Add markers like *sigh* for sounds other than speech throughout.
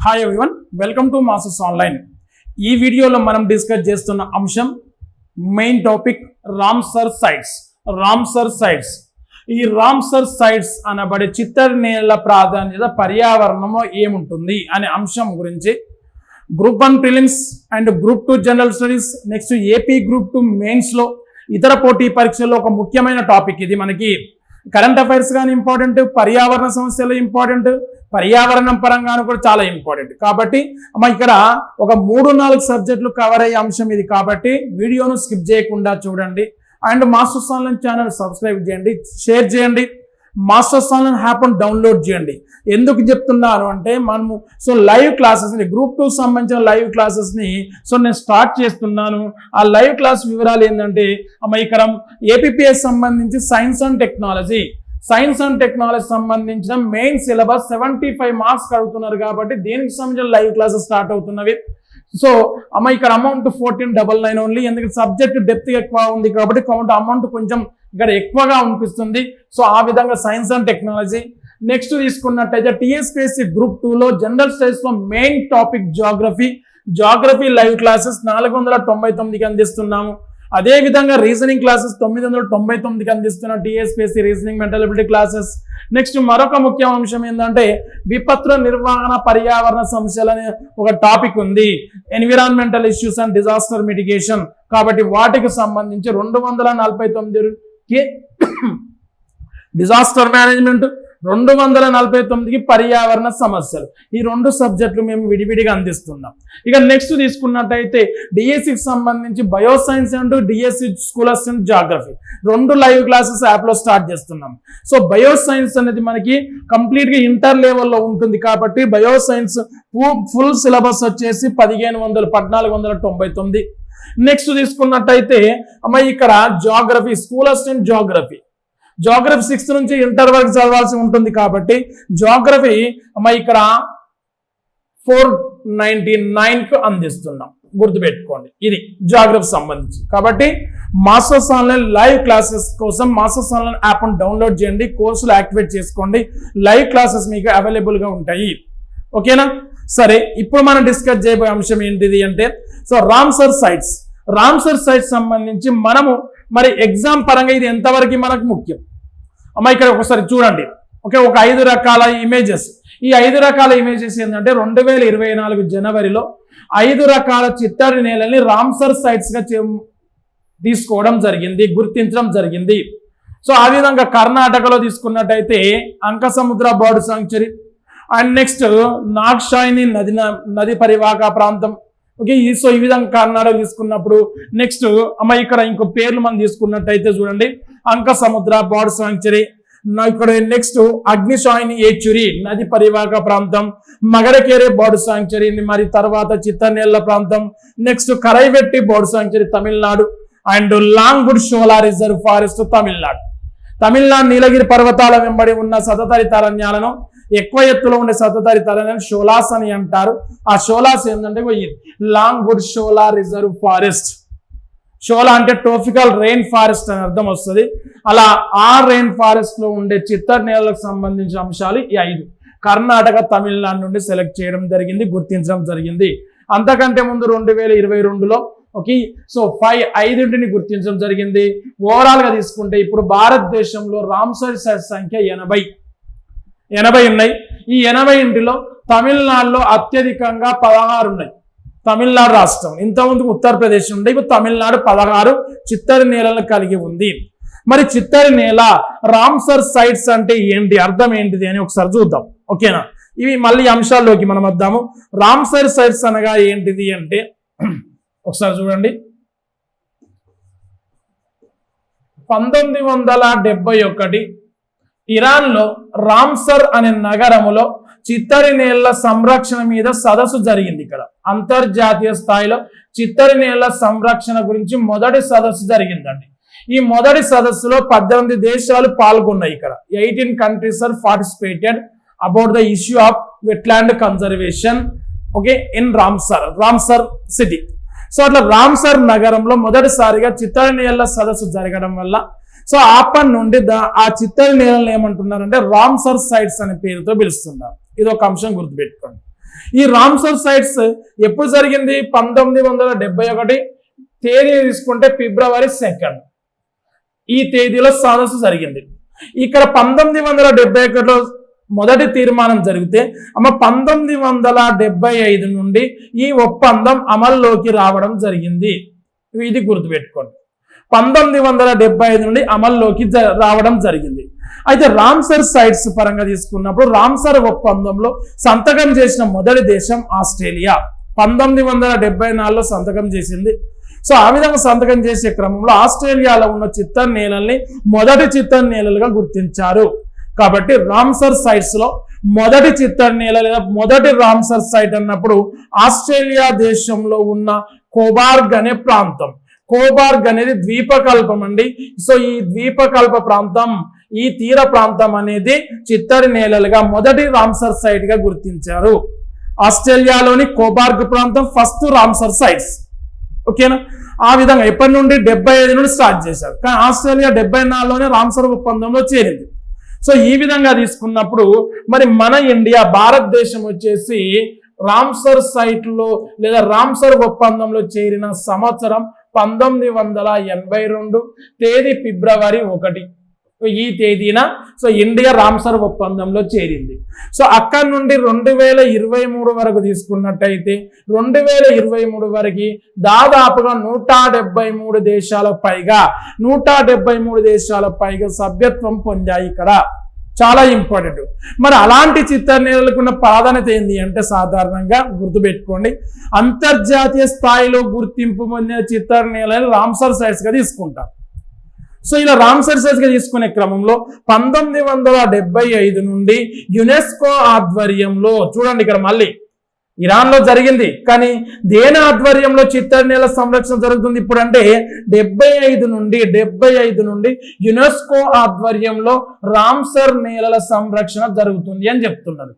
Hi everyone welcome to మాసెస్ Online ఈ వీడియోలో మనం డిస్కస్ చేస్తున్న అంశం main topic Ramsar sites Ramsar sites ఈ రామ్సర్ సైట్స్ అనబడే చిత్తడి నేల ప్రాధాన్యత పర్యావరణంలో ఏముంటుంది అనే అంశం గురించి group one prelims and group two general studies next AP group two మెయిన్స్లో ఇతర పోటీ పరీక్షల్లో ఒక ముఖ్యమైన టాపిక్ ఇది మనకి. కరెంట్ అఫైర్స్ కానీ ఇంపార్టెంట్ పర్యావరణ సమస్యలు ఇంపార్టెంట్ పర్యావరణం పరంగాను కూడా చాలా ఇంపార్టెంట్. కాబట్టి అమ్మ ఇక్కడ ఒక మూడు నాలుగు సబ్జెక్టులు కవర్ అయ్యే అంశం ఇది కాబట్టి వీడియోను స్కిప్ చేయకుండా చూడండి. And Masters Online channel subscribe చేయండి షేర్ చేయండి మాస్టర్స్ ఆన్లైన్ యాప్ డౌన్లోడ్ చేయండి. ఎందుకు చెప్తున్నాను అంటే మనము సో లైవ్ క్లాసెస్ని గ్రూప్ టూ సంబంధించిన లైవ్ క్లాసెస్ని సో నేను స్టార్ట్ చేస్తున్నాను. ఆ లైవ్ క్లాస్ వివరాలు ఏంటంటే అమ్మ ఇక్కడ ఏపీఎస్ సంబంధించి science and technology science and technology సంబంధించిన main syllabus seventy five marks అడుగుతున్నారు కాబట్టి దీనికి సంబంధించిన లైవ్ క్లాసెస్ స్టార్ట్ అవుతున్నవి. సో అమ్మ ఇక్కడ amount fourteen double nine only ఎందుకంటే సబ్జెక్ట్ డెప్త్ ఎక్కువ ఉంది కాబట్టి కౌంట్ అమౌంట్ కొంచెం ఇక్కడ ఎక్కువగా అనిపిస్తుంది. సో ఆ విధంగా సైన్స్ అండ్ టెక్నాలజీ నెక్స్ట్ తీసుకున్నట్టయితే టీఎస్పీఎస్సీ గ్రూప్ టూలో జనరల్ స్టడీస్లో main topic geography geography live classes నాలుగు వందల తొంభై తొమ్మిదికి అందిస్తున్నాము. అదేవిధంగా రీజనింగ్ క్లాసెస్ తొమ్మిది వందల తొంభై తొమ్మిదికి అందిస్తున్న TSPSC reasoning mental ability classes next మరొక ముఖ్య అంశం ఏంటంటే విపత్తుల నిర్వహణ పర్యావరణ సమస్యలు అనే ఒక టాపిక్ ఉంది. Environmental issues and disaster mitigation కాబట్టి వాటికి సంబంధించి రెండు వందల నలభై తొమ్మిదికి డిజాస్టర్ మేనేజ్మెంట్ రెండు వందల నలభై తొమ్మిదికి పర్యావరణ సమస్యలు. ఈ రెండు సబ్జెక్టులు మేము విడివిడిగా అందిస్తున్నాం. ఇక నెక్స్ట్ తీసుకున్నట్టయితే డిఎస్సికి సంబంధించి bioscience and DSC school of geography. రెండు లైవ్ క్లాసెస్ యాప్లో స్టార్ట్ చేస్తున్నాం. సో బయోసైన్స్ అనేది మనకి కంప్లీట్గా ఇంటర్ లెవెల్లో ఉంటుంది కాబట్టి బయోసైన్స్ ఫుల్ సిలబస్ వచ్చేసి పదిహేను వందల పద్నాలుగు వందల తొంభై తొమ్మిది నెక్స్ట్ తీసుకున్నట్టయితే అమ్మ ఇక్కడ geography school assistant geography geography sixth నుంచి ఇంటర్ వరకు చదవాల్సి ఉంటుంది కాబట్టి జోగ్రఫీ మా ఇక్కడ ఫోర్ నైన్టీ నైన్కు అందిస్తున్నాం. గుర్తుపెట్టుకోండి. ఇది జాగ్రఫీ సంబంధించి. కాబట్టి మాస్టర్స్ ఆన్లైన్ లైవ్ క్లాసెస్ కోసం మాస్టర్స్ ఆన్లైన్ యాప్ను డౌన్లోడ్ చేయండి. కోర్సులు యాక్టివేట్ చేసుకోండి. లైవ్ క్లాసెస్ మీకు అవైలబుల్గా ఉంటాయి. ఓకేనా? సరే ఇప్పుడు మనం డిస్కస్ చేయబోయే అంశం ఏంటిది అంటే so Ramsar sites Ramsar sites సంబంధించి మనము మరి ఎగ్జామ్ పరంగా ఇది ఎంతవరకు మనకు ముఖ్యం? అమ్మ ఇక్కడ ఒకసారి చూడండి ఓకే ఒక ఐదు రకాల ఇమేజెస్ ఈ ఐదు రకాల ఇమేజెస్ ఏంటంటే రెండు వేల ఇరవై నాలుగు జనవరిలో ఐదు రకాల చిత్తడి నేలని రామ్సర్ సైట్స్గా తీసుకోవడం జరిగింది గుర్తించడం జరిగింది సో ఆ విధంగా కర్ణాటకలో తీసుకున్నట్టయితే Ankasamudra bird sanctuary and next నాగ్షాయిని నది నది పరివాహక ప్రాంతం ఓకే ఈ సో ఈ విధంగా కర్ణాటక తీసుకున్నప్పుడు నెక్స్ట్ అమ్మ ఇక్కడ ఇంకో పేర్లు మనం తీసుకున్నట్టయితే చూడండి. అంక సముద్ర బాడ్ సాంక్చరీ ఇక్కడ నెక్స్ట్ అగ్నిశాయిని ఏచురి నది పరివాహక ప్రాంతం మగరకేరే బోర్డు సాంక్చరీ మరి తర్వాత చిత్తనేళ్ళ ప్రాంతం. Next Karaivetti bird sanctuary Tamil Nadu. And Longwood Shola reserve forest Tamil Nadu. Tamil Nadu Nilgiri పర్వతాల వెంబడి ఉన్న సతతరితారణ్యాలను ఎక్కువ ఎత్తులో ఉండే సతతారి తలనే షోలాస్ అని అంటారు. ఆ షోలాస్ ఏంటంటే Longwood Shola reserve forest. Shola అంటే ట్రోపికల్ రెయిన్ ఫారెస్ట్ అని అర్థం వస్తుంది. అలా ఆ రెయిన్ ఫారెస్ట్లో ఉండే చిత్తడి నేలలకు సంబంధించిన అంశాలు ఈ ఐదు. కర్ణాటక తమిళనాడు నుండి సెలెక్ట్ చేయడం జరిగింది గుర్తించడం జరిగింది. అంతకంటే ముందు రెండు వేల ఇరవై రెండులో ఓకే సో ఫైవ్ ఐదింటిని గుర్తించడం జరిగింది. ఓవరాల్గా తీసుకుంటే ఇప్పుడు భారతదేశంలో రామ్సర్ సైట్ సంఖ్య ఎనభై. ఎనభై ఉన్నాయి. ఈ ఎనభై ఇంటిలో తమిళనాడులో అత్యధికంగా పదహారు ఉన్నాయి. తమిళనాడు రాష్ట్రం. ఇంతకుముందు ఉత్తరప్రదేశ్ ఉండే ఇప్పుడు తమిళనాడు పదహారు చిత్తడి నేలలు కలిగి ఉంది. మరి చిత్తడి నేల రామ్సర్ సైట్స్ అంటే ఏంటి? అర్థం ఏంటిది అని ఒకసారి చూద్దాం. ఓకేనా? ఇవి మళ్ళీ అంశాల్లోకి మనం వద్దాము. రామ్సర్ సైట్స్ అనగా ఏంటిది అంటే ఒకసారి చూడండి. పంతొమ్మిది వందల డెబ్బై ఒకటి ఇరాన్లో రామ్సర్ అనే నగరములో చిత్తడి నేళ్ళ సంరక్షణ మీద సదస్సు జరిగింది ఇక్కడ. అంతర్జాతీయ స్థాయిలో చిత్తడి నేళ్ళ సంరక్షణ గురించి మొదటి సదస్సు జరిగిందండి. ఈ మొదటి సదస్సులో పద్దెనిమిది దేశాలు పాల్గొన్నాయి ఇక్కడ. Eighteen countries are participated about the issue of wetland conservation okay in Ramsar Ramsar city. So అట్లా రామ్సర్ నగరంలో మొదటిసారిగా చిత్తడి నేళ్ళ సదస్సు జరగడం వల్ల సో అప్పటి నుండి ఆ చిత్తడి నేలని ఏమంటున్నారంటే రామ్సర్ సైట్స్ అనే పేరుతో పిలుస్తున్నారు. ఇది ఒక అంశం గుర్తుపెట్టుకోండి. ఈ రామ్సర్ సైట్స్ ఎప్పుడు జరిగింది? పంతొమ్మిది వందల డెబ్బై ఒకటి తేదీ తీసుకుంటే ఫిబ్రవరి సెకండ్ ఈ తేదీలో సదస్సు జరిగింది. ఇక్కడ పంతొమ్మిది వందల డెబ్బై ఒకటిలో మొదటి తీర్మానం జరిగితే అమ్మ పంతొమ్మిది వందల డెబ్బై ఐదు నుండి ఈ ఒప్పందం అమల్లోకి రావడం జరిగింది. ఇది గుర్తుపెట్టుకోండి. పంతొమ్మిది వందల డెబ్బై ఐదు నుండి అమల్లోకి జ- రావడం జరిగింది. అయితే రామ్సర్ సైట్స్ పరంగా తీసుకున్నప్పుడు రామ్సర్ ఒప్పందంలో సంతకం చేసిన మొదటి దేశం ఆస్ట్రేలియా. పంతొమ్మిది వందల డెబ్బై నాలుగులో సంతకం చేసింది. సో ఆ విధంగా సంతకం చేసే క్రమంలో ఆస్ట్రేలియాలో ఉన్న చిత్తన్ నేలల్ని మొదటి చిత్తన్ నేలలుగా గుర్తించారు. కాబట్టి రామ్సర్ సైట్స్లో మొదటి చిత్తడి నేల లేదా మొదటి రామ్సర్ సైట్ అన్నప్పుడు ఆస్ట్రేలియా దేశంలో ఉన్న కోబార్గ్ అనే ప్రాంతం. కోబార్గ్ అనేది ద్వీపకల్పం అండి సో ఈ ద్వీపకల్ప ప్రాంతం ఈ తీర ప్రాంతం అనేది చిత్తడి నేలలుగా మొదటి రామ్సర్ సైట్గా గుర్తించారు. ఆస్ట్రేలియాలోని కోబార్గ్ ప్రాంతం ఫస్ట్ రామ్సర్ సైట్స్. ఓకేనా? ఆ విధంగా ఎప్పటి నుండి? డెబ్బై ఐదు నుండి స్టార్ట్ చేశారు. కానీ ఆస్ట్రేలియా డెబ్బై నాలుగులోనే రామ్సర్ ఒప్పందంలో చేరింది. సో ఈ విధంగా తీసుకున్నప్పుడు మరి మన ఇండియా భారతదేశం వచ్చేసి రామ్సర్ సైట్లో లేదా రామ్సర్ ఒప్పందంలో చేరిన సంవత్సరం పంతొమ్మిది వందల ఎనభై రెండు తేదీ ఫిబ్రవరి ఒకటి. ఈ తేదీన సో ఇండియా రామ్సర్ ఒప్పందంలో చేరింది. సో అక్కడ నుండి రెండు వేల ఇరవై మూడు వరకు తీసుకున్నట్టయితే రెండు వేల ఇరవై మూడు వరకు దాదాపుగా నూట డెబ్బై మూడు దేశాల పైగా నూట డెబ్బై మూడు దేశాల పైగా సభ్యత్వం పొందాయి ఇక్కడ. చాలా ఇంపార్టెంట్ మరి అలాంటి చిత్రనేలకు ఉన్న ప్రాధాన్యత ఏంటి అంటే సాధారణంగా గుర్తుపెట్టుకోండి అంతర్జాతీయ స్థాయిలో గుర్తింపు పొందిన చిత్రనేలను రామ్సర్ సైట్స్ తీసుకుంటాం సో ఇలా రామ్సర్ సైట్స్ తీసుకునే క్రమంలో పంతొమ్మిది వందల డెబ్బై ఐదు నుండి యునెస్కో ఆధ్వర్యంలో చూడండి ఇక్కడ మళ్ళీ ఇరాన్లో జరిగింది. కానీ దేని ఆధ్వర్యంలో చిత్తడి నేల సంరక్షణ జరుగుతుంది. ఇప్పుడు అంటే డెబ్బై ఐదు నుండి డెబ్బై ఐదు నుండి యునెస్కో ఆధ్వర్యంలో రామ్సర్ నేలల సంరక్షణ జరుగుతుంది అని చెప్తున్నారు.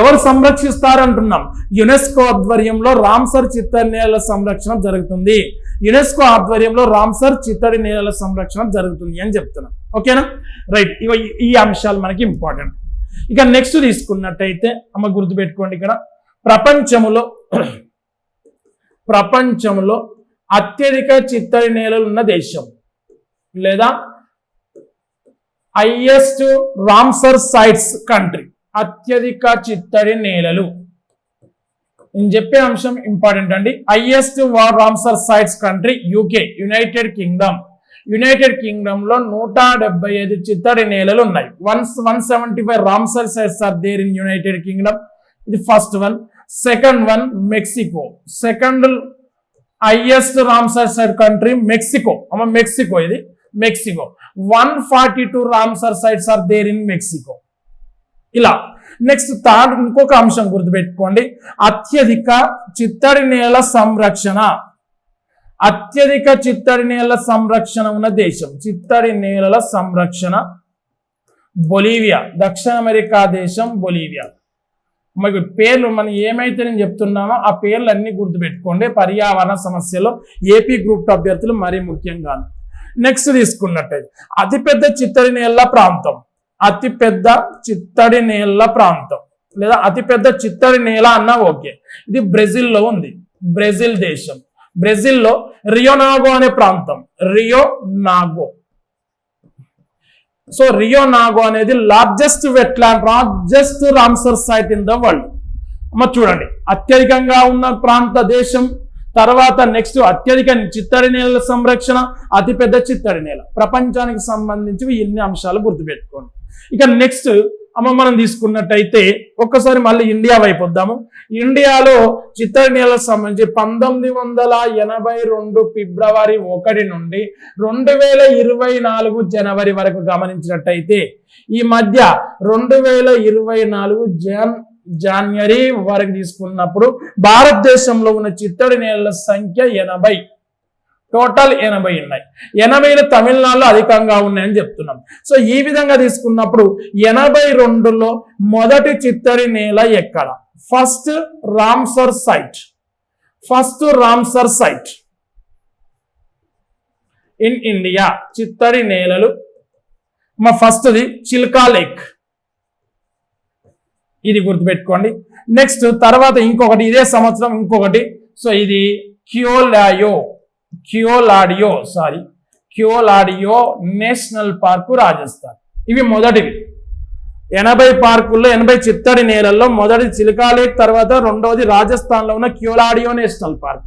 ఎవరు సంరక్షిస్తారంటున్నాం? యునెస్కో ఆధ్వర్యంలో రామ్సర్ చిత్తడి నేలల సంరక్షణ జరుగుతుంది. యునెస్కో ఆధ్వర్యంలో రామ్సర్ చిత్తడి నేలల సంరక్షణ జరుగుతుంది అని చెప్తున్నాం. ఓకేనా? రైట్. ఇవ ఈ అంశాలు మనకి ఇంపార్టెంట్. ఇక నెక్స్ట్ తీసుకున్నట్టయితే అమ్మ గుర్తుపెట్టుకోండి ఇక్కడ. ప్రపంచములో ప్రపంచంలో అత్యధిక చిత్తడి నేలలు ఉన్న దేశం. లేదా హైయెస్ట్ రామ్సర్ సైట్స్ కంట్రీ అత్యధిక చిత్తడి నేలలు. నేను చెప్పే అంశం ఇంపార్టెంట్ అండి. Highest Ramsar sites country UK United Kingdom United కింగ్డమ్లో నూట డెబ్బై ఐదు చిత్తడి నేలలు ఉన్నాయి. Once one seventy five Ramsar sites are there in United Kingdom ఇది first one second one Mexico second highest Ramsar site country Mexico అమ్మ Mexico ఇది. Mexico one forty two Ramsar sites are there in Mexico ఇలా. Next third ఇంకొక అంశం గుర్తుపెట్టుకోండి. అత్యధిక చిత్తడి నేల సంరక్షణ. అత్యధిక చిత్తడి నేల సంరక్షణ ఉన్న దేశం. చిత్తడి నేలల సంరక్షణ. బొలీవియా. దక్షిణ అమెరికా దేశం బొలీవియా. మరి పేర్లు మనం ఏమైతే నేను చెప్తున్నామో ఆ పేర్లు అన్నీ గుర్తుపెట్టుకోండి. పర్యావరణ సమస్యలో ఏపీ గ్రూప్ అభ్యర్థులు మరీ ముఖ్యంగా నెక్స్ట్ తీసుకున్నట్టయితే అతిపెద్ద చిత్తడి నేల ప్రాంతం. అతిపెద్ద చిత్తడి నేల ప్రాంతం. లేదా అతిపెద్ద చిత్తడి నేల అన్నా ఓకే. ఇది బ్రెజిల్లో ఉంది. బ్రెజిల్ దేశం. బ్రెజిల్లో రియోనాగో అనే ప్రాంతం. Rio Negro. So Rio Negro అనేది largest wetland largest Ramsar site in the world మరి చూడండి. అత్యధికంగా ఉన్న ప్రాంత దేశం తర్వాత నెక్స్ట్ అత్యధిక చిత్తడి నేలల సంరక్షణ అతిపెద్ద చిత్తడి నేల. ప్రపంచానికి సంబంధించి ఎన్ని అంశాలు గుర్తుపెట్టుకోండి. ఇక నెక్స్ట్ అమ్మ మనం తీసుకున్నట్టయితే ఒక్కసారి మళ్ళీ ఇండియా వైపు వద్దాము. ఇండియాలో చిత్తడి నేల సంబంధించి పంతొమ్మిది వందల ఎనభై రెండు ఫిబ్రవరి ఒకటి నుండి రెండు వేల ఇరవై నాలుగు జనవరి వరకు గమనించినట్టయితే ఈ మధ్య రెండు వేల ఇరవై నాలుగు జన్ జాన్వరి వరకు తీసుకున్నప్పుడు భారతదేశంలో ఉన్న చిత్తడి నేలల సంఖ్య ఎనభై. టోటల్ ఎనభై ఉన్నాయి. ఎనభైలు తమిళనాడులో అధికంగా ఉన్నాయని చెప్తున్నాం. సో ఈ విధంగా తీసుకున్నప్పుడు ఎనభై రెండులో మొదటి చిత్తడి నేల ఎక్కడ? First Ramsar site first Ramsar site in India చిత్తడి నేలలు మా ఫస్ట్ది చిల్కా లేక్ ఇది గుర్తుపెట్టుకోండి. నెక్స్ట్ తర్వాత ఇంకొకటి ఇదే సంవత్సరం ఇంకొకటి. సో ఇది Keoladeo Keoladeo sorry Keoladeo national park Rajasthan. ఇవి మొదటివి. ఎనభై పార్కుల్లో ఎనభై చిత్తడి నేలల్లో మొదటి చిలకాలేక్ తర్వాత రెండవది రాజస్థాన్లో ఉన్న క్యోలాడియో నేషనల్ పార్క్.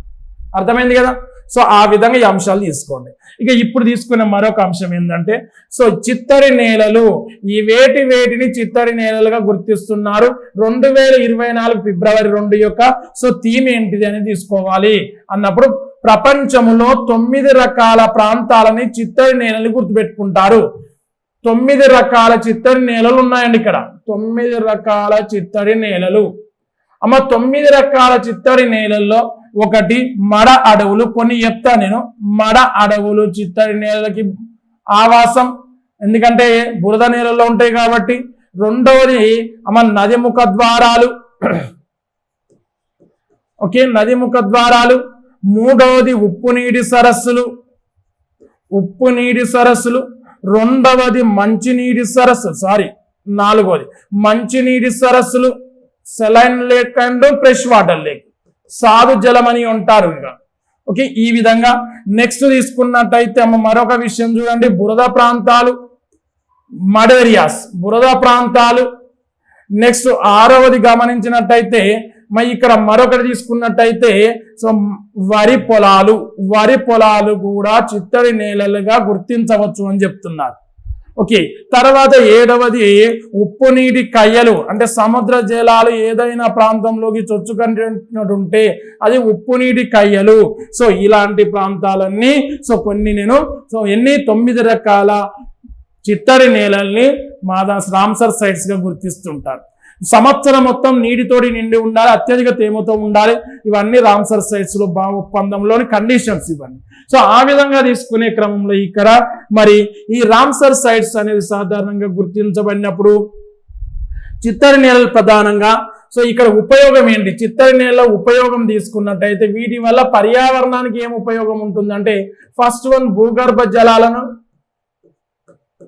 అర్థమైంది కదా? సో ఆ విధంగా ఈ అంశాలు తీసుకోండి. ఇక ఇప్పుడు తీసుకునే మరొక అంశం ఏంటంటే సో చిత్తడి నేలలు ఈ వేటి వేటిని చిత్తడి నేలలుగా గుర్తిస్తున్నారు. రెండు వేల ఇరవై నాలుగు ఫిబ్రవరి రెండు యొక్క సో థీమ్ ఏంటిది అని తీసుకోవాలి. అన్నప్పుడు ప్రపంచంలో తొమ్మిది రకాల ప్రాంతాలని చిత్తడి నేలని గుర్తుపెట్టుకుంటారు. తొమ్మిది రకాల చిత్తడి నేలలు ఉన్నాయండి ఇక్కడ. తొమ్మిది రకాల చిత్తడి నేలలు. అమ్మ తొమ్మిది రకాల చిత్తడి నేలల్లో ఒకటి మడ అడవులు. కొన్ని చెప్తా నేను. మడ అడవులు చిత్తడి నేలలకి ఆవాసం. ఎందుకంటే బురద నేలల్లో ఉంటాయి కాబట్టి. రెండవది అమ్మ నది ముఖ ద్వారాలు ఓకే నది ముఖ ద్వారాలు మూడవది ఉప్పు నీటి సరస్సులు. ఉప్పు నీటి సరస్సులు. రెండవది మంచినీటి సరస్సు. సారీ నాలుగవది మంచినీటి సరస్సులు. Saline lake and fresh water lake సాధు జలం అని ఉంటారు ఇక. ఓకే ఈ విధంగా నెక్స్ట్ తీసుకున్నట్టయితే అమ్మ మరొక విషయం చూడండి. బురద ప్రాంతాలు మడేరియాస్ బురద ప్రాంతాలు. నెక్స్ట్ ఆరవది గమనించినట్టయితే మరి ఇక్కడ మరొకటి తీసుకున్నట్టయితే సో వరి పొలాలు వరి పొలాలు కూడా చిత్తడి నేలలుగా గుర్తించవచ్చు అని చెప్తున్నారు. ఓకే తర్వాత ఏడవది ఉప్పు నీటి కయ్యలు. అంటే సముద్ర జలాలు ఏదైనా ప్రాంతంలోకి చొచ్చుకుంటుంటే అది ఉప్పు నీటి కయ్యలు. సో ఇలాంటి ప్రాంతాలన్నీ సో కొన్ని నేను సో ఎన్ని? తొమ్మిది రకాల చిత్తడి నేలల్ని మాదా రామ్సర్ సైట్స్గా గుర్తిస్తుంటారు. సంవత్సరం మొత్తం నీటితోటి నిండి ఉండాలి అత్యధిక తేమతో ఉండాలి. ఇవన్నీ రామ్సర్ సైట్స్లో బా ఒప్పందంలోని కండిషన్స్ ఇవన్నీ. సో ఆ విధంగా తీసుకునే క్రమంలో ఇక్కడ మరి ఈ రామ్సర్ సైట్స్ అనేది సాధారణంగా గుర్తించబడినప్పుడు చిత్తడి నేలలు ప్రధానంగా. సో ఇక్కడ ఉపయోగం ఏంటి? చిత్తడి నేల ఉపయోగం తీసుకున్నట్టయితే వీటి వల్ల పర్యావరణానికి ఏం ఉపయోగం ఉంటుందంటే ఫస్ట్ వన్ భూగర్భ జలాలను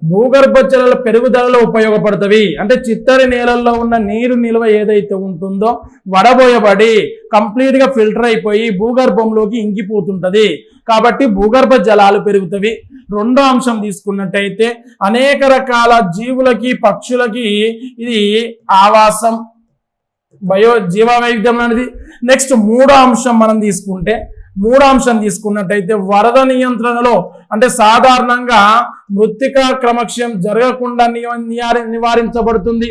భూగర్భ జలాల పెరుగుదలలో ఉపయోగపడుతుంది అంటే చిత్తడి నేలల్లో ఉన్న నీరు నిల్వ ఏదైతే ఉంటుందో వడబోయబడి కంప్లీట్గా ఫిల్టర్ అయిపోయి భూగర్భంలోకి ఇంకిపోతుంటుంది. కాబట్టి భూగర్భ జలాలు పెరుగుతవి. రెండో అంశం తీసుకున్నట్టయితే అనేక రకాల జీవులకి పక్షులకి ఇది ఆవాసం బయో జీవ వైవిధ్యం అనేది నెక్స్ట్ మూడో అంశం మనం తీసుకుంటే మూడో అంశం తీసుకున్నట్టయితే వరద నియంత్రణలో అంటే సాధారణంగా మృతికా క్రమక్షయం జరగకుండా నివారి నివారించబడుతుంది.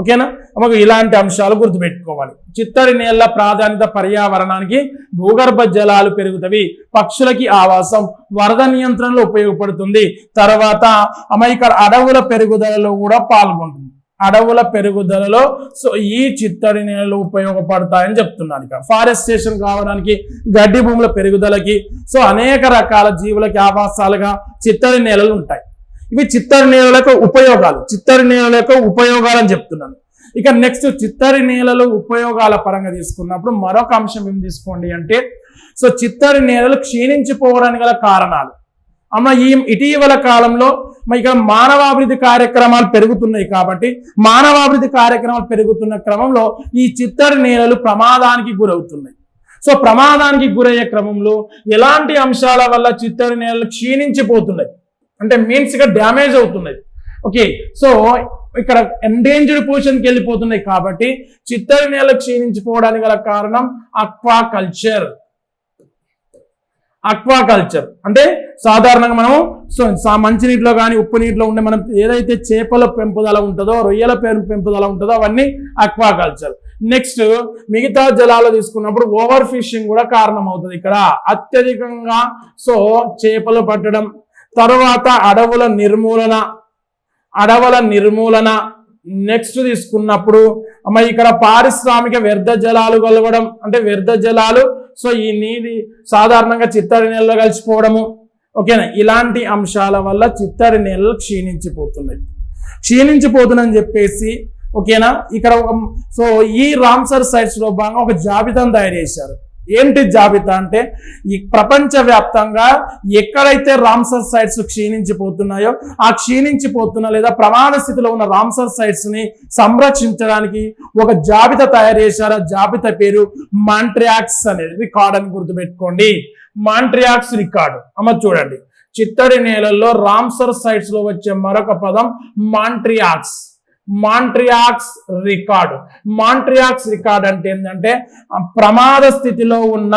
ఓకేనా? మాకు ఇలాంటి అంశాలు గుర్తుపెట్టుకోవాలి. చిత్తడి నేల ప్రాధాన్యత పర్యావరణానికి భూగర్భ జలాలు పెరుగుతవి పక్షులకి ఆవాసం వరద నియంత్రణలో ఉపయోగపడుతుంది. తర్వాత అమ్మ ఇక్కడ అడవుల పెరుగుదలలో కూడా పాల్గొంటుంది. అడవుల పెరుగుదలలో సో ఈ చిత్తడి నేలలు ఉపయోగపడతాయని చెప్తున్నాను ఇక ఫారెస్టేషన్ కావడానికి గడ్డి భూముల పెరుగుదలకి సో అనేక రకాల జీవులకి ఆవాసాలుగా చిత్తడి నేలలు ఉంటాయి. ఇవి చిత్తడి నేలల యొక్క ఉపయోగాలు చిత్తడి నేలల యొక్క ఉపయోగాలు అని చెప్తున్నాను ఇక నెక్స్ట్ చిత్తడి నేలలు ఉపయోగాల పరంగా తీసుకున్నప్పుడు మరొక అంశం ఏం తీసుకోండి అంటే సో చిత్తడి నేలలు క్షీణించిపోవడానికి గల కారణాలు. అమ్మ ఈ ఇటీవల కాలంలో ఇక్కడ మానవాభివృద్ధి కార్యక్రమాలు పెరుగుతున్నాయి కాబట్టి మానవాభివృద్ధి కార్యక్రమాలు పెరుగుతున్న క్రమంలో ఈ చిత్తడి నేలలు ప్రమాదానికి గురవుతున్నాయి. సో ప్రమాదానికి గురయ్యే క్రమంలో ఎలాంటి అంశాల వల్ల చిత్తడి నేలలు క్షీణించిపోతున్నాయి? అంటే మీన్స్గా డ్యామేజ్ అవుతున్నాయి. ఓకే సో ఇక్కడ ఎండేంజర్డ్ పొజిషన్కి వెళ్ళిపోతున్నాయి కాబట్టి చిత్తడి నేల క్షీణించిపోవడానికి గల కారణం అక్వాకల్చర్ అక్వాకల్చర్. అంటే సాధారణంగా మనం సో మంచినీటిలో కానీ ఉప్పు నీటిలో ఉండే మనం ఏదైతే చేపల పెంపుదల ఉంటుందో రొయ్యల పేరు పెంపుదల ఉంటుందో అవన్నీ అక్వాకల్చర్. నెక్స్ట్ మిగతా జలాలు తీసుకున్నప్పుడు ఓవర్ ఫిషింగ్ కూడా కారణం అవుతుంది ఇక్కడ. అత్యధికంగా సో చేపలు పట్టడం తర్వాత అడవుల నిర్మూలన అడవుల నిర్మూలన నెక్స్ట్ తీసుకున్నప్పుడు అమ్మ ఇక్కడ పారిశ్రామిక వ్యర్థ జలాలు కలవడం అంటే వ్యర్థ జలాలు సో ఈ నీటి సాధారణంగా చిత్తడి నీళ్ళలో కలిసిపోవడము ఓకేనా? ఇలాంటి అంశాల వల్ల చిత్తడి నీళ్ళు క్షీణించిపోతున్నాయి. క్షీణించిపోతుందని చెప్పేసి ఓకేనా? ఇక్కడ ఒక సో ఈ రామ్సర్ సైట్స్లో భాగంగా ఒక జాబితాను తయారు చేశారు. ఏంటి జాబితా అంటే ఈ ప్రపంచవ్యాప్తంగా ఎక్కడైతే రామ్సర్ సైట్స్ క్షీణించిపోతున్నాయో ఆ క్షీణించిపోతున్న లేదా ప్రమాణ స్థితిలో ఉన్న రామ్సర్ సైట్స్ని సంరక్షించడానికి ఒక జాబితా తయారు చేశారు. ఆ జాబితా పేరు మాంట్రియాక్స్ అనేది. రికార్డ్ అని గుర్తుపెట్టుకోండి. Montreux record. అమ్మ చూడండి. చిత్తడి నేలల్లో రామ్సర్ సైట్స్లో వచ్చే మరొక పదం మాంట్రియాక్స్. మాంట్రియాక్స్ రికార్డ్. మాంట్రియాక్స్ రికార్డ్ అంటే ఏంటంటే ప్రమాద స్థితిలో ఉన్న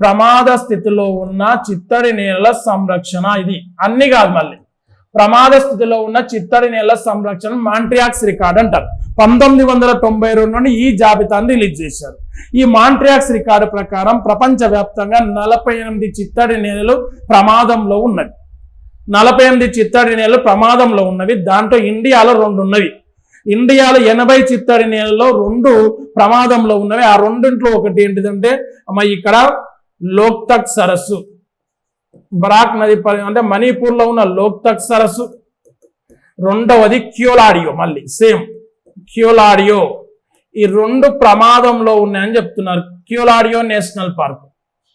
ప్రమాద స్థితిలో ఉన్న చిత్తడి నేల సంరక్షణ ఇది. అన్ని కాదు మళ్ళీ. ప్రమాద స్థితిలో ఉన్న చిత్తడి నేల సంరక్షణ మాంట్రియాక్స్ రికార్డ్ అంటారు. పంతొమ్మిది వందల తొంభై రెండు నుండి ఈ జాబితాను రిలీజ్ చేశారు. ఈ మాంట్రియాక్స్ రికార్డు ప్రకారం ప్రపంచవ్యాప్తంగా నలభై ఎనిమిది చిత్తడి నేలలు ప్రమాదంలో ఉన్నవి. నలభై ఎనిమిది చిత్తడి నేలలు ప్రమాదంలో ఉన్నవి. దాంట్లో ఇండియాలో రెండు ఉన్నవి ఇండియాలో ఎనభై చిత్తడి నేలలో రెండు ప్రమాదంలో ఉన్నవి. ఆ రెండింట్లో ఒకటి ఏంటిదంటే అమ్మ ఇక్కడ లోక్తక్ సరస్సు. బరాక్ నది అంటే మణిపూర్లో ఉన్న లోక్తక్ సరస్సు. రెండవది క్యూలాడియో మళ్ళీ సేమ్. క్యోలాడియో. ఈ రెండు ప్రమాదంలో ఉన్నాయని చెప్తున్నారు. Keoladeo national park.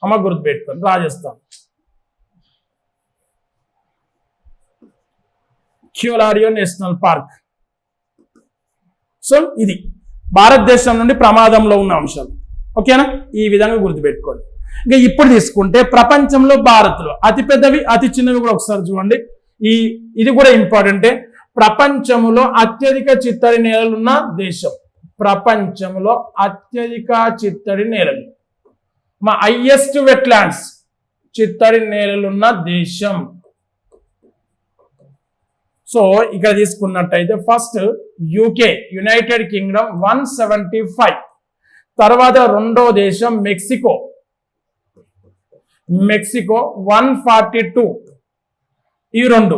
అమ్మ గుర్తుపెట్టుకోండి Rajasthan. Keoladeo national park. So ఇది భారతదేశం నుండి ప్రమాదంలో ఉన్న అంశాలు ఓకేనా? ఈ విధంగా గుర్తుపెట్టుకోండి. ఇంకా ఇప్పుడు తీసుకుంటే ప్రపంచంలో భారత్లో అతి పెద్దవి అతి చిన్నవి కూడా ఒకసారి చూడండి. ఈ ఇది కూడా ఇంపార్టెంటే ప్రపంచంలో అత్యధిక చిత్తడి నేలలున్న దేశం. ప్రపంచంలో అత్యధిక చిత్తడి నేలలు. మా హైయెస్ట్ వెట్లాండ్స్ చిత్తడి నేలలున్న దేశం. సో ఇక్కడ తీసుకున్నట్టయితే first UK United Kingdom one seventy five తర్వాత రెండో దేశం Mexico. Mexico one forty two ఈ రెండు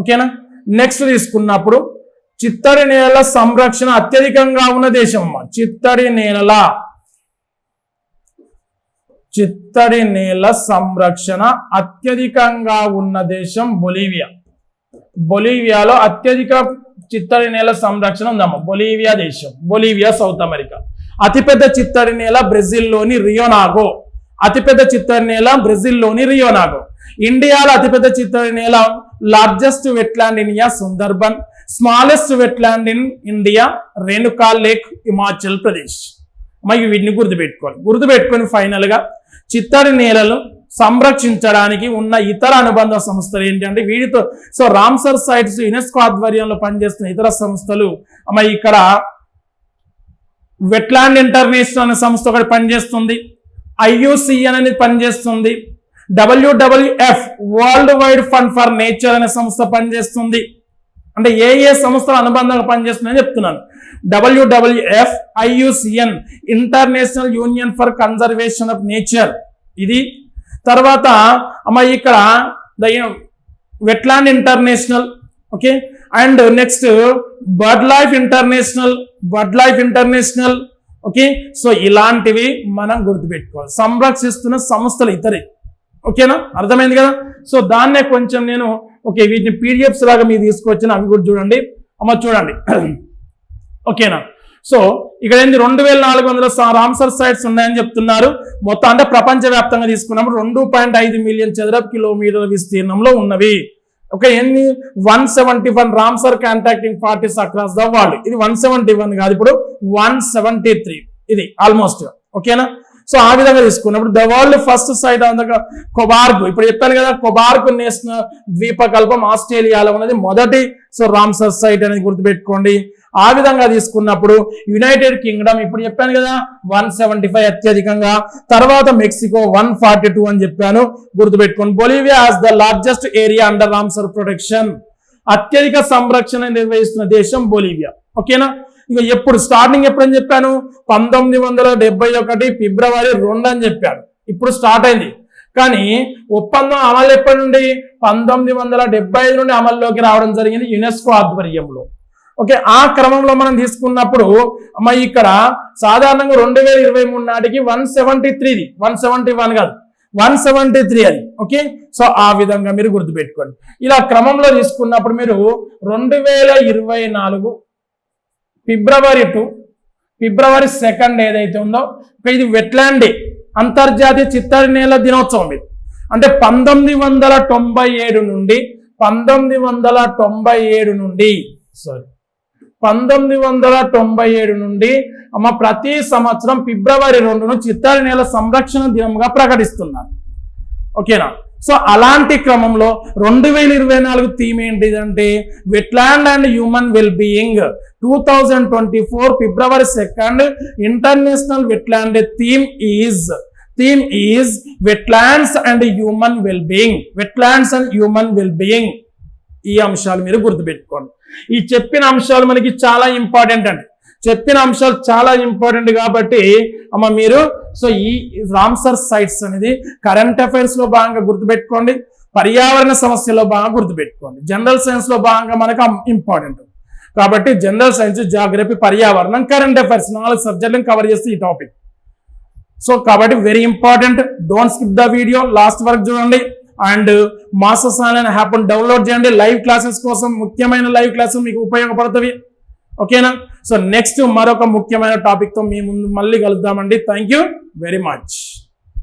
ఓకేనా? నెక్స్ట్ తీసుకున్నప్పుడు చిత్తడి నేలల సంరక్షణ అత్యధికంగా ఉన్న దేశం చిత్తడి నేలల. చిత్తడి నేల సంరక్షణ అత్యధికంగా ఉన్న దేశం బొలీవియా. బొలీవియాలో అత్యధిక చిత్తడి నేల సంరక్షణ ఉందమ్మా. బొలీవియా దేశం. Bolivia South America. అతిపెద్ద చిత్తడి నేల బ్రెజిల్లోని రియోనాగో అతిపెద్ద చిత్తడి నేల బ్రెజిల్లోని రియోనాగో ఇండియాలో అతిపెద్ద చిత్తడి నేల largest wetland in Sundarban. Smallest wetland in India Renuka lake Himachal Pradesh. మరి వీటిని గుర్తుపెట్టుకోవాలి. గుర్తుపెట్టుకొని ఫైనల్గా చిత్తడి నేలలు సంరక్షించడానికి ఉన్న ఇతర అనుబంధ సంస్థలు ఏంటంటే వీటితో సో రామ్సర్ సైట్స్ యునెస్కో ఆధ్వర్యంలో పనిచేస్తున్న ఇతర సంస్థలు. మరి ఇక్కడ వెట్లాండ్ ఇంటర్నేషనల్ అనే సంస్థ ఒకటి పనిచేస్తుంది. ఐయుసిఎన్ అనేది పనిచేస్తుంది. WWF World Wide Fund for Nature అనే సంస్థ పనిచేస్తుంది. అంటే ఏ ఏ సంస్థలు అనుబంధంగా పనిచేస్తున్నాయని చెప్తున్నాను. WWF IUCN International Union for Conservation of Nature. ఇది తర్వాత అమ్మ ఇక్కడ the wetland international okay and next bird life international bird life international okay so ఇలాంటివి మనం గుర్తుపెట్టుకోవాలి. సంరక్షిస్తున్న సంస్థలు ఇతరే ఓకేనా అర్థమైంది కదా? సో దాన్నే కొంచెం నేను ఓకే వీటిని పీడిఎఫ్స్ లాగా మీరు తీసుకొచ్చిన అవి కూడా చూడండి. అమ్మ చూడండి. *clears throat* ఓకేనా సో ఇక్కడ ఏంది? రెండు వేల నాలుగు వందల రామ్సర్ సైట్స్ ఉన్నాయని చెప్తున్నారు. మొత్తం అంటే ప్రపంచవ్యాప్తంగా తీసుకున్నప్పుడు రెండు పాయింట్ ఐదు మిలియన్ చదరపు కిలోమీటర్ల విస్తీర్ణంలో ఉన్నవి. ఓకే ఎన్ని one seventy one Ramsar contacting parties across the world ఇది వన్ సెవెంటీ వన్ కాదు ఇప్పుడు వన్ సెవెంటీ త్రీ. ఇది ఆల్మోస్ట్ ఓకేనా? సో ఆ విధంగా తీసుకున్నప్పుడు the world first site on the Cobourg. ఇప్పుడు చెప్పాను కదా కొబార్క్ నేషనల్ ద్వీపకల్పం ఆస్ట్రేలియాలో ఉన్నది మొదటి. సో రామ్సర్ సైట్ అనేది గుర్తుపెట్టుకోండి. ఆ విధంగా తీసుకున్నప్పుడు యునైటెడ్ కింగ్డమ్ ఇప్పుడు చెప్పాను కదా వన్ సెవెంటీ ఫైవ్ అత్యధికంగా తర్వాత మెక్సికో వన్ ఫార్టీ టూ అని చెప్పాను గుర్తుపెట్టుకోండి Bolivia has the largest area under Ramsar protection అత్యధిక సంరక్షణ నిర్వహిస్తున్న దేశం బొలివియా ఓకేనా? ఇక ఎప్పుడు స్టార్టింగ్ ఎప్పుడని చెప్పాను? పంతొమ్మిది వందల డెబ్బై ఒకటి ఫిబ్రవరి రెండు అని చెప్పాను. ఇప్పుడు స్టార్ట్ అయింది. కానీ ఒప్పందం అమలు ఎప్పటి నుండి? పంతొమ్మిది వందల డెబ్బై ఐదు నుండి అమల్లోకి రావడం జరిగింది యునెస్కో ఆధ్వర్యంలో. ఓకే ఆ క్రమంలో మనం తీసుకున్నప్పుడు అమ్మ ఇక్కడ సాధారణంగా రెండు వేల ఇరవై మూడు నాటికి వన్ సెవెంటీ త్రీది వన్ సెవెంటీ వన్ కాదు. వన్ సెవెంటీ త్రీ అది. ఓకే? సో ఆ విధంగా మీరు గుర్తుపెట్టుకోండి. ఇలా క్రమంలో తీసుకున్నప్పుడు మీరు రెండు వేల ఇరవై నాలుగు ఫిబ్రవరి టు ఫిబ్రవరి సెకండ్ ఏదైతే ఉందో ఇది వెట్లాండ్ డే అంతర్జాతీయ చిత్తడి నేల దినోత్సవం ఇది. అంటే పంతొమ్మిది వందల తొంభై ఏడు నుండి పంతొమ్మిది వందల తొంభై ఏడు నుండి సారీ పంతొమ్మిది వందల తొంభై ఏడు నుండి అమ్మ ప్రతి సంవత్సరం ఫిబ్రవరి రెండును చిత్తడి నేల సంరక్షణ దినంగా ప్రకటిస్తున్నారు. ఓకేనా? సో అలాంటి క్రమంలో రెండు వేల ఇరవై నాలుగు థీమ్ ఏంటిదంటే wetland and human well being two thousand twenty four February second international wetland theme is theme is wetlands and human well being wetlands and human well being ఈ అంశాలు మీరు గుర్తుపెట్టుకోండి. ఈ చెప్పిన అంశాలు మనకి చాలా ఇంపార్టెంట్ అండి. చెప్పిన అంశాలు చాలా ఇంపార్టెంట్ కాబట్టి అమ్మ మీరు సో ఈ రామ్సర్ సైట్స్ అనేది కరెంట్ అఫైర్స్లో భాగంగా గుర్తుపెట్టుకోండి. పర్యావరణ సమస్యలో భాగంగా గుర్తుపెట్టుకోండి. జనరల్ సైన్స్లో భాగంగా మనకు ఇంపార్టెంట్ కాబట్టి జనరల్ సైన్స్ జాగ్రఫీ పర్యావరణం కరెంట్ అఫైర్స్ నాలుగు సబ్జెక్టులను కవర్ చేస్తే ఈ టాపిక్ సో కాబట్టి very important don't skip the video last వరకు చూడండి. And Masters Online app download చేయండి. లైవ్ క్లాసెస్ కోసం ముఖ్యమైన లైవ్ క్లాసెస్ మీకు ఉపయోగపడుతుంది ఓకేనా? సో నెక్స్ట్ మరొక ముఖ్యమైన టాపిక్తో మీ ముందు మళ్ళీ కలుద్దామండి. Thank you very much.